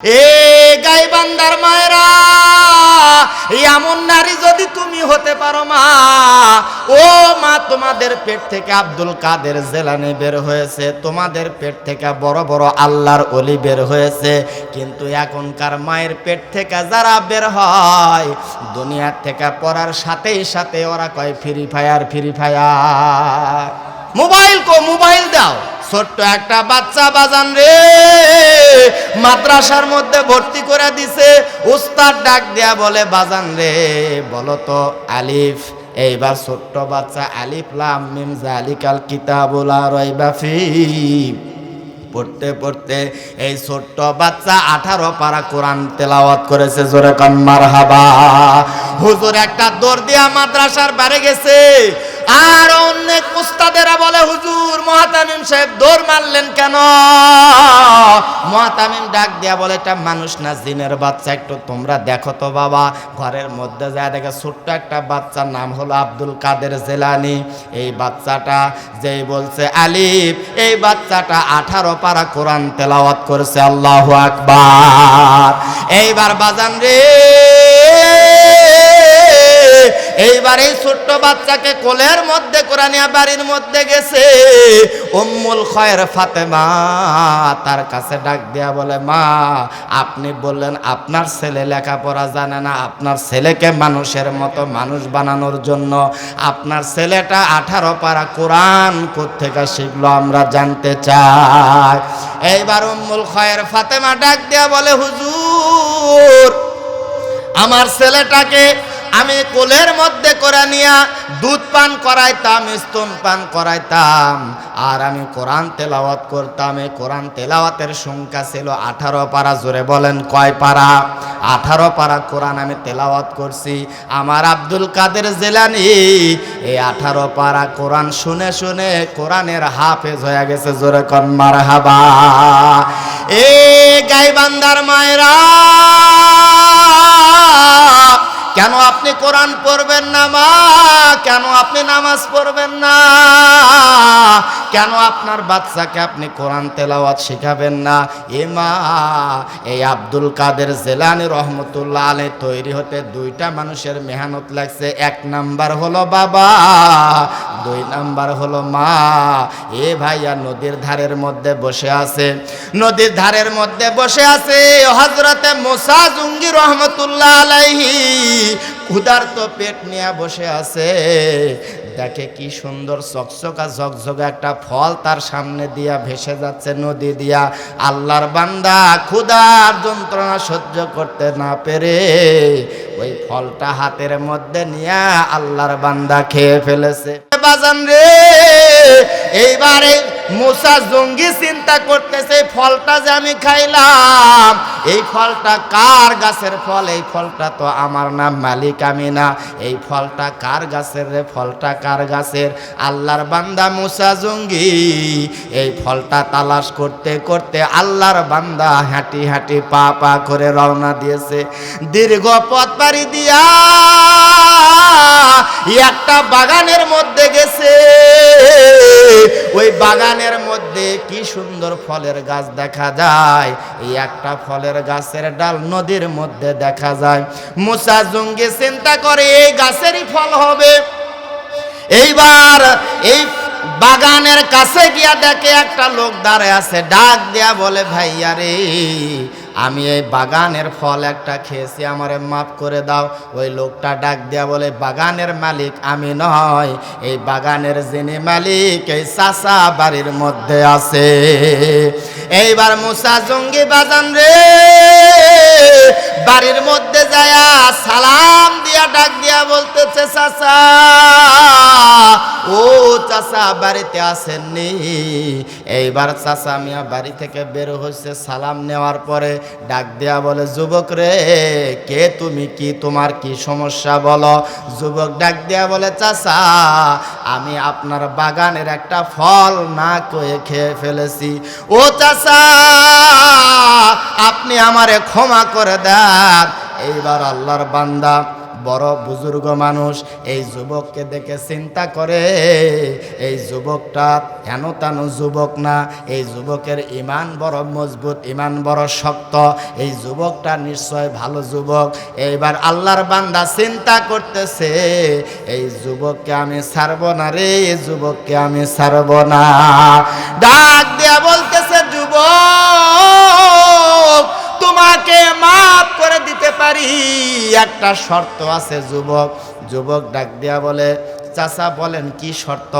এ গাইবান্দার মায়েরা, এমন নারী যদি তুমি হতে পারো মা, ও মা, তোমাদের পেট থেকে আব্দুল কাদের জেলানি বের হয়েছে, তোমাদের পেট থেকে বড় বড় আল্লাহর অলি বের হয়েছে, কিন্তু এখনকার মায়ের পেট থেকে যারা বের হয়, দুনিয়ার থেকে পড়ার সাথেই সাথে ওরা কয় free fire free fire. Mobile কো ছোট্ট একটা বাচ্চা বাজান রে। মাদ্রাসার মধ্যে ভর্তি করে দিছে। উস্তাদ ডাক দেয়া বলে, বাজান রে, বলো তো, আলিফ, এইবার ছোট্ট বাচ্চা আলিফ লাম মিম জালিকাল কিতাবুল রাইবা ফি। পড়তে পড়তে এই ছোট্ট বাচ্চা আঠারো পারা কোরআন তেলাওয়াত করেছে, জোরে কান মারহাবা। হুজুর একটা দৌড় দিয়া মাদ্রাসার বাড়ি গেছে। আর অনেক উস্তাদেরা বলে, হুজুর, মহাতামিম সাহেব দৌড় মারলেন কেন? মহাতামিম ডাক দিয়া বলে, এটা মানুষ না, জিনের বাচ্চা, একটু তোমরা দেখো তো বাবা। ঘরের মধ্যে যায়, দেখে ছোট্ট একটা বাচ্চার নাম হলো আব্দুল কাদের জেলানি। এই বাচ্চাটা যেই বলছে, আলিফ, এই বাচ্চাটা আঠারো পারা কোরআন তেলাওয়াত করেছে, আল্লাহ আকবার। এইবার বাজান রে এইবার এই ছোট্ট বাচ্চাকে কোলের মধ্যে, কোরআনিয়া বাড়ির মধ্যে গেছে। উম্মুল খয়ের ফাতেমা তার কাছে ডাক দেয়া বলে, মা, আপনি বললেন আপনার ছেলে লেখাপড়া জানে না। আপনার ছেলেকে মানুষের মতো মানুষ বানানোর জন্য আপনার ছেলেটা আঠারো পারা কোরআন কোথেকে শিখলো আমরা জানতে চাই। এইবার উম্মুল খয়ের ফাতেমা ডাক দেয়া বলে, হুজুর, আমার ছেলেটাকে আমি কোলের মধ্যে করে নিয়া দুধ পান করাইতাম, স্তন পান করাইতাম। আর আমি কোরআন তেলাওয়াত করতাম, এই কোরআন তেলাওয়াতের সংখ্যা ছিল আঠারো পারা। জোরে বলেন, কয় পারা? আঠারো পারা কোরআন আমি তেলাওয়াত করছি। আমার আব্দুল কাদের জেলানি, এই আঠারো পারা কোরআন শুনে শুনে কোরআনের হাফেজ হয়ে গেছে, জোরে কন মার হাবা এ গাইবান্দার মায়েরা কেন আপনি কোরআন পড়বেন না, মা? কেন আপনি নামাজ পড়বেন না? কেন আপনার বাচ্চাকে আপনি কোরআন তেলাওয়াত শেখাবেন না? এ মা, এই আব্দুল কাদের জেলানি রহমতুল্লাহ আলে তৈরি হতে দুইটা মানুষের মেহনত লাগছে। এক নাম্বার হলো বাবা, দুই নাম্বার হলো মা। এ ভাইয়া নদীর ধারের মধ্যে বসে আছে। নদীর ধারের মধ্যে বসে আছে হজরতে মোসা জুঙ্গি রহমতুল্লাহ আলাইহি। ক্ষুধার্ত পেট নিয়ে বসে আছে। দেখে কি সুন্দর চকচকা ঝকঝকে একটা ফল তার সামনে দিয়া ভেসে যাচ্ছে নদী দিয়া। আল্লাহর বান্দা ক্ষুধার যন্ত্রণা সহ্য করতে না পেরে ওই ফলটা হাতের মধ্যে নিয়ে আল্লাহর বান্দা খেয়ে ফেলেছে। বাজান রে, এইবারে মুসা জঙ্গি চিন্তা করতেছে ফলটা যে আমি খাইলাম এই ফলটা কার গাছের ফল? এই ফলটা তো আমার নাম মালিক আমি না এই ফলটা কার গাছের রে? ফলটা কার গাছের? আল্লাহর বান্দা মুসা জঙ্গি। এই ফলটা তালাশ করতে করতে আল্লাহর বান্দা হাঁটি হাঁটি পা পা করে রওনা দিয়েছে। দীর্ঘ পথ পাড়ি দিয়া একটা বাগানের মধ্যে গেছে। ওই বাগানের মধ্যে কি সুন্দর ফলের গাছ দেখা যায়। এই একটা ফলের গাছের ডাল নদীর মধ্যে দেখা যায়। মুসা জঙ্গি চিন্তা করে, এই গাছেরই ফল হবে। এইবার এই বাগানের কাছে গিয়া দেখে একটা লোক দাঁড়ায় আছে। ডাক দেয়া বলে, ভাইয়া রে আমি এই বাগানের ফল একটা খেয়েছি, আমারে মাফ করে দাও। ওই লোকটা ডাক দেয়া বলে, বাগানের মালিক আমি নয় এই বাগানের যিনি মালিক, এই চাষা বাড়ির মধ্যে আছে। এইবার মুসা জঙ্গি বাজান রে, বাড়ির মধ্যে যায়া সালাম দিয়া ডাক দিয়া বলতেছে, চাচা ও চাচা, বাড়িতে আসেননি। এইবার চাচা মিয়া বাড়ি থেকে বের হয়েছে সালাম নেওয়ার পরে ডাক দেয়া বলে, যুবক রে, কে তুমি? কি তোমার কি সমস্যা বলো? যুবক ডাক দেয়া বলে, চাচা, আমি আপনার বাগানের একটা ফল না কয়ে খেয়ে ফেলেছি। ও চাচা, আপনি আমারে ক্ষমা করে দেন। এইবার আল্লাহর বান্দা বড় বুজুর্গ মানুষ এই যুবককে দেখে চিন্তা করে, এই যুবকটা হেন তেন যুবক না, এই যুবকের ইমান বড় মজবুত, ইমান বড় শক্ত, এই যুবকটা নিশ্চয় ভালো যুবক। এইবার আল্লাহর বান্দা চিন্তা করতেছে, এই যুবককে আমি ছাড়ব না রে, এই যুবককে আমি ছাড়ব না। ডাক দেয়া বলতেছে, যুবক, তোমাকে মাফ করে দিতে পারি একটা শর্ত আছে, যুবক। যুবক ডাক দেয়া বলে, চাচা, বলেন কি শর্ত?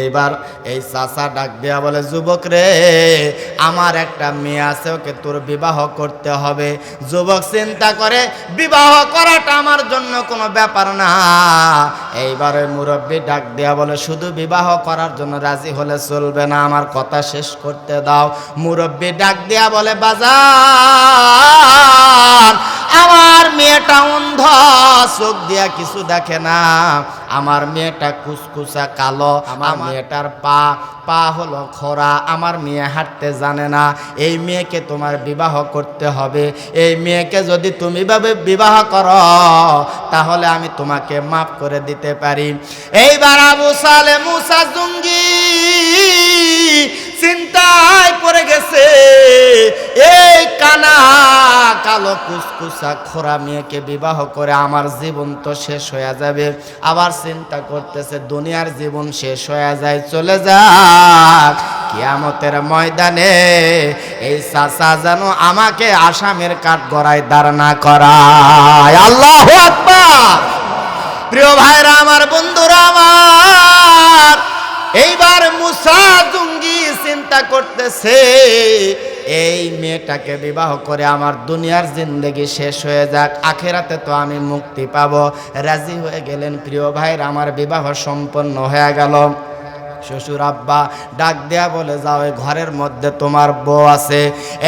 এইবার এই চাচা ডাক দেয়া বলে, যুবক রে, আমার একটা মেয়ে আছে, ওকে তোর বিবাহ করতে হবে। যুবক চিন্তা করে, বিবাহ করাটা আমার জন্য কোনো ব্যাপার না। এইবারে মুরব্বী ডাক দেয়া বলে, শুধু বিবাহ করার জন্য রাজি হলে চলবে না, আমার কথা শেষ করতে দাও। মুরব্বী ডাক দেয়া বলে বাজার আমার মেয়েটা অন্ধ চোখ দিয়া কিছু দেখে না। আমার মেয়েটা কুসকুসা কালো আমার মেয়েটার পা পা হলো খরা আমার মেয়ে হাঁটতে জানে না। এই মেয়েকে তোমার বিবাহ করতে হবে। এই মেয়েকে যদি তুমি ভাবে বিবাহ করো তাহলে আমি তোমাকে মাফ করে দিতে পারি। এইবার আবু সালে মুসা জুঙ্গি চিন্তায় পড়ে গেছে। এই কানা কালো কুসকুসা খোরা মেয়েকে বিবাহ করে আমার জীবন তো শেষ হয়ে যাবে। আবার চিন্তা করতেছে, দুনিয়ার জীবন শেষ হয়ে যায়, চলে যাক। কিয়ামতের ময়দানে এই চাচা যেন আমাকে আসামের কাঠ গড়ায় দাঁড় না করায়। আল্লাহ প্রিয় ভাইরা, আমার বন্ধুরা, আমার। এইবার মুসা জুঙ্গি চিন্তা করতেছে, এই মেয়েটাকে বিবাহ করে আমার দুনিয়ার জিন্দগি শেষ হয়ে যাক, আখেরাতে তো আমি মুক্তি পাব। রাজি হয়ে গেলেন প্রিয় ভাইয়ের, আমার বিবাহ সম্পন্ন হয়ে গেল। শ্বশুর আব্বা ডাক দেয়া বলে, যাও ঘরের মধ্যে, তোমার বউ আছে।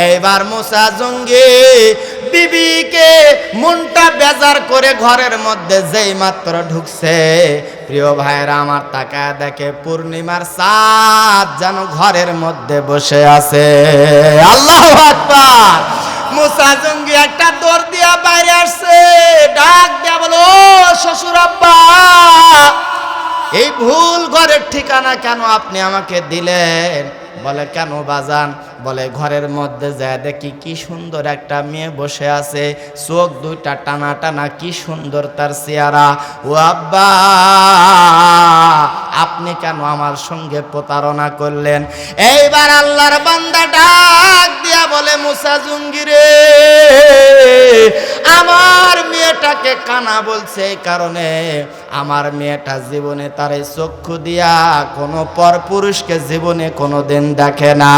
এইবার মুসা জঙ্গি বিবিকে মনটা বেজার করে ঘরের মধ্যে যেই মাত্র ঢুকছে, প্রিয় ভাইয়েরা, আমার তাকায় দেখে পূর্ণিমার চাঁদ যেন ঘরের মধ্যে বসে আছে। আল্লাহ আকবার! মুসা জঙ্গি একটা দৌড় দিয়া বাইরে আসছে, ডাক দেয়া বলো শ্বশুর আব্বা এই ভুল ঘরের ঠিকানা কেন আপনি আমাকে দিলেন? বলে, কেন বাজান? বলে, ঘরের মধ্যে যায় দেখি কি সুন্দর একটা মেয়ে বসে আছে। চোখ দুইটা টানা টানা, কি সুন্দর তার চেহারা। ও আব্বা, আপনি কেন আমার সঙ্গে প্রতারণা করলেন? এইবার আল্লাহর বান্দা ডাক দিয়া বলে, মুসা জুঙ্গিরে আমার মেয়েটাকে কানা বলছে এই কারণে আমার মেয়েটা জীবনে তার চক্ষু দিয়া কোনো পর পুরুষকে জীবনে কোনো দিন দেখে না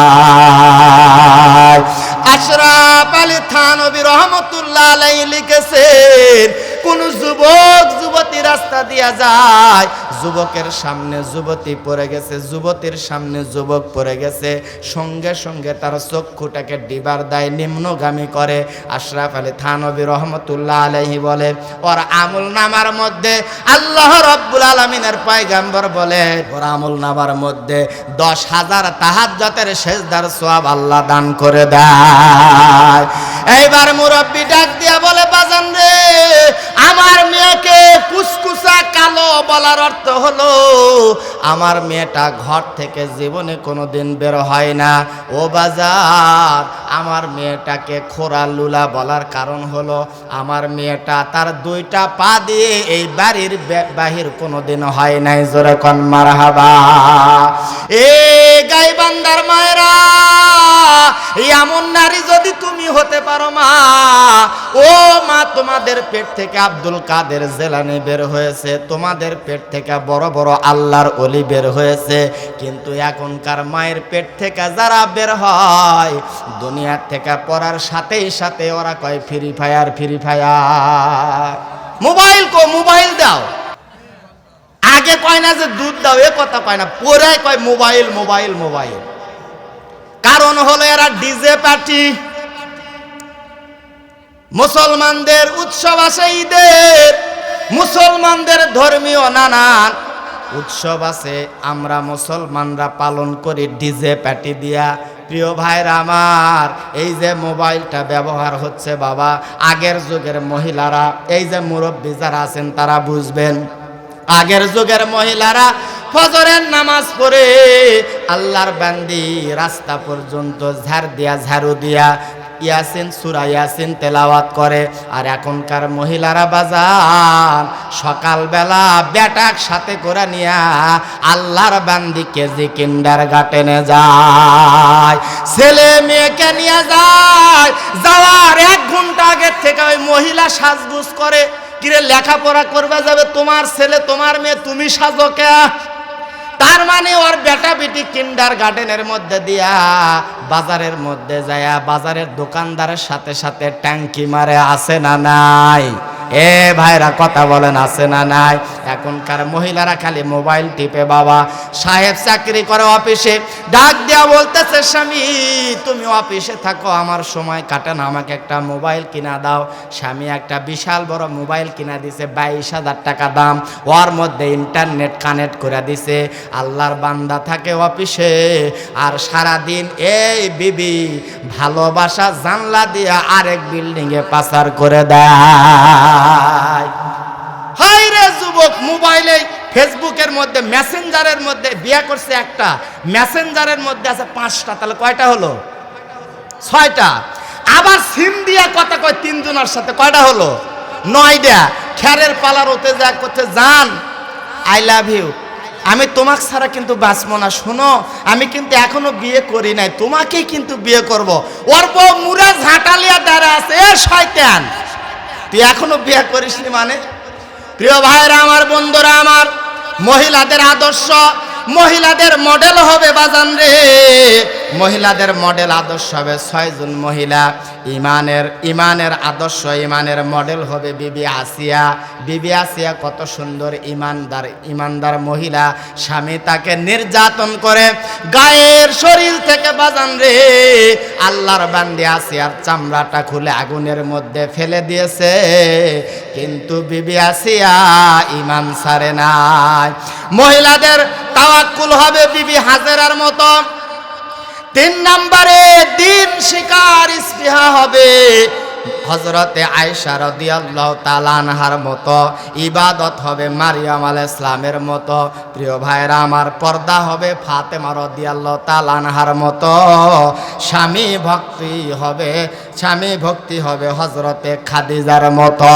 আশরাফ আলী থানবী রহমতুল্লাহ আলাই লিখেছেন কোন যুবক, যুবতী রাস্তা দিয়া যায়। যুবকের সামনে যুবতী পড়ে গেছে, যুবতীর সামনে যুবক পড়ে গেছে। সঙ্গে সঙ্গে তার চক্ষুটাকে ডিবার দেয় নিম্নগামী করে। আশরাফ আলী থানবী রহমতুল্লাহ আলহি বলে, ওর আমল নামার মধ্যে আল্লাহ রব্বুল আলমিনের পায়গাম্বর বলে, ওর আমল নামার মধ্যে দশ হাজার তাহাজ্জতের শেষদার সোয়াব আল্লাহ দান করে দেয়। এইবার মুরব্বী ডাক দিয়া বলে, বাজান রে, আমার মেয়েকে কুসকুসা কালো বলার অর্থ হলো, আমার মেয়েটা ঘর থেকে জীবনে কোনোদিন বের হয় না। ও বাজার, আমার মেয়েটাকে খোরা লুলা বলার কারণ হলো, আমার মেয়েটা তার দুইটা পা দিয়ে এই বাড়ির বাহির কোনোদিন হয় নাই। জোরে কন, মারহাবা। এ গাইবান্দার মায়েরা এমন নারী যদি তুমি হতে পারো মা। ও মা, তোমাদের পেট থেকে আব্দুল কাদের জেলানি বের হয়েছে। তোমাদের পেট থেকে বড় বড় আল্লাহর অলি বের হয়েছে। কিন্তু এখনকার মায়ের পেট থেকে যারা বের হয় দুনিয়ার থেকে পড়ার সাথেই সাথে ওরা কয় free fire free fire mobile কো, মোবাইল দাও। আগে কয় না যে দুধ দাও, এ কথা কয় না। পরে কয়, মোবাইল মোবাইল মোবাইল। কারণ হলো এরা ডিজে পার্টি। মুসলমানদের উৎসব আছে ঈদের। মুসলমানদের ধর্মীয় নানান উৎসব আছে। আমরা মুসলমানরা পালন করি ডিজে পার্টি দিয়া। প্রিয় ভাইরা আমার, এই যে মোবাইলটা ব্যবহার হচ্ছে বাবা, আগের যুগের মহিলারা, এই যে মুরব্বী যারা আছেন তারা বুঝবেন, আগের যুগের মহিলারা ফজরের নামাজ পড়ে, আল্লাহর বান্দি রাস্তা পর্যন্ত ঝাড় দিয়া, ঝাড়ু দিয়া ইয়াসিন, সুরা ইয়াসিন তেলাওয়াত করে। আর এখনকার মহিলারা বাজান, সকালবেলা বেটাক সাথে করে নিয়া আল্লাহর বান্দি কেজি কিন্ডার গাটেনে যায়। ছেলে মেয়েকে নিয়ে যায়। যাওয়ার এক ঘণ্টা আগের থেকে ওই মহিলা সাজগুজ করে। কিরে লেখাপড়া করবে যাবে? তোমার ছেলে, তোমার মেয়ে, তুমি সাজো কে? তার মানে ওর বেটা বেটি কিন্ডার গার্ডেনের মধ্যে দিয়া বাজারের মধ্যে যায়া বাজারের দোকানদারের সাথে সাথে ট্যাঙ্কি মারে আসে না নাই? এ ভাইরা কথা বলেন, আছে না নাই? এখনকার মহিলারা খালি মোবাইল টিপে, বাবা। সাহেব চাকরি করে অফিসে, ডাক দেয়া বলতেছে, স্বামী, তুমি অফিসে থাকো, আমার সময় কাটে না, আমাকে একটা মোবাইল কিনা দাও। স্বামী একটা বিশাল বড় মোবাইল কিনা দিছে, বাইশ হাজার টাকা দাম। ওর মধ্যে ইন্টারনেট কানেক্ট করে দিছে। আল্লাহর বান্দা থাকে অফিসে, আর সারা দিন এই বিবি ভালোবাসা জানলা দিয়া আরেক বিল্ডিংয়ে পাচার করে দেয়। হাই রে যুবক, মোবাইলে, ফেসবুকের মধ্যে, মেসেঞ্জারের মধ্যে বিয়ে করছে একটা। মেসেঞ্জারের মধ্যে আছে পাঁচটা, তাহলে কয়টা হলো? ছয়টা। আবার সিম দিয়া কথা কয় তিনজনের সাথে, কয়টা হলো? নয়টা। খ্যারের পালার ওতে যা করছে জান আই লাভ ইউ আমি তোমাকে ছাড়া কিন্তু বাঁচবো না, শোনো। আমি কিন্তু এখনও বিয়ে করি নাই, তোমাকেই কিন্তু বিয়ে করব। ওর বউ মুরা ঝাঁটালিয়া দাঁড়া আছে, এ শয়তান। তুই এখনও বিয়ে করিসনি মানে? প্রিয় ভাইরা আমার বন্ধুরা আমার মহিলাদের আদর্শ মহিলাদের মডেল হবে বাজান রে। মহিলাদের মডেল আদর্শ হবে ছয়জন মহিলা। ইমানের ইমানের আদর্শ, ইমানের মডেল হবে বিবি আসিয়া। বিবি আসিয়া কত সুন্দর ইমানদার ইমানদার মহিলা। স্বামী তাকে নির্যাতন করে গায়ের শরীর থেকে বাজান রে। আল্লাহর বান্দি আসিয়ার চামড়াটা খুলে আগুনের মধ্যে ফেলে দিয়েছে। কিন্তু বিবি আসিয়া ইমান সারে নাই। মহিলাদের তাওয়াক্কুল হবে বিবি হাজেরার মতো। তিন নম্বরে দিন শিকার স্পৃহা হবে। হজরতে আয়সা রদিয়াল্লাহ তালানহার মতো, ইবাদত হবে মারিয়াম আল ইসলামের মতো। প্রিয় ভাইরা আমার পর্দা হবে ফাতেমা রদিয়াল্লাহ তালানহার মতো। স্বামী ভক্তি হবে, স্বামী ভক্তি হবে হজরতে খাদিজার মতো।